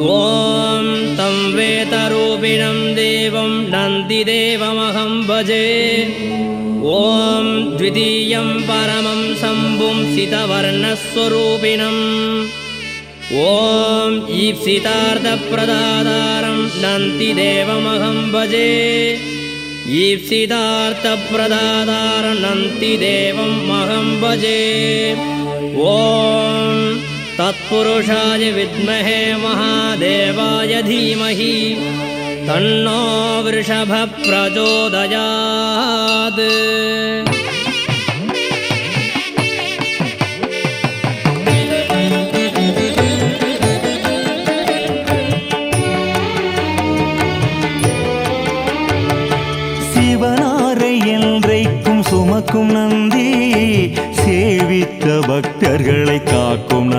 ॐ तं वेतरूपिणं देवं नन्दिदेवमहं भजे। ॐ द्वितीयं परमं शम्भुं सितवर्णस्वरूपिणम्। ॐ ईप्सितार्थप्रदातारं नन्तिदेवमहं भजे। ईप्सितार्थप्रदातारं नन्तिदेवम् अहं भजे। ॐ तत्पुरुषाय विद्महे महादेवाय धीमहि तन्नो वृषभः प्रचोदयात् சிவனாரை என்றைக்கும் சுமக்கும் நந்தி சேவித்த பக்தர்களை காக்கும் நந்தி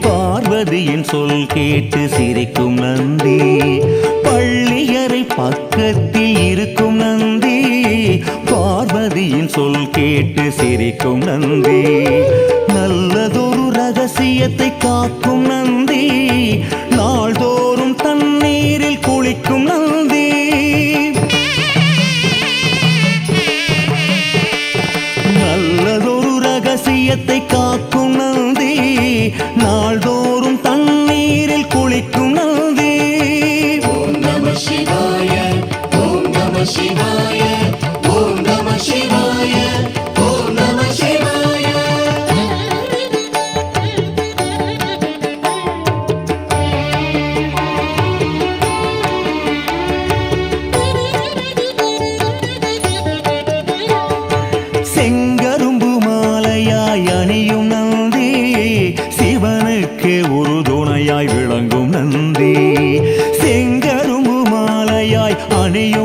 பார்வதியின் சொல் கேட்டு சிரிக்கும் நந்தி. பள்ளியறை பக்கத்தில் இருக்கும் நந்தி. பார்வதியின் சொல் கேட்டு சிரிக்கும் நந்தி. நல்லதொரு ரகசியத்தை காக்கும் ಮಣಿಯು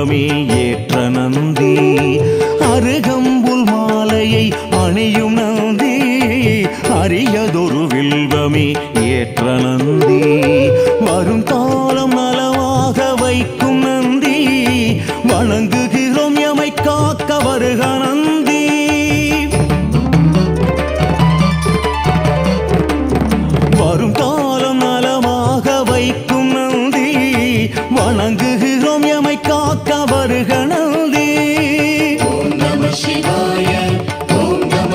மரமே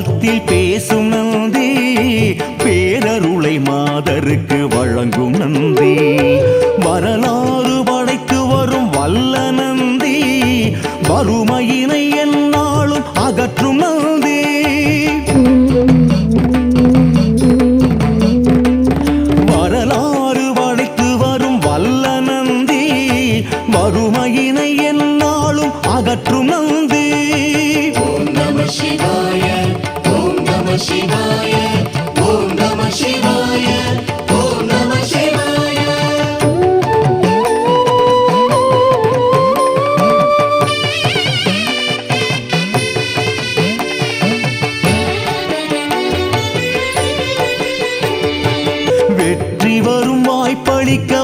மனத்தில் பேசும் நந்தி பேரருளை மாதருக்கு வழங்கும் நந்தி. வெற்றி வரும் வாய்ப்பளிக்க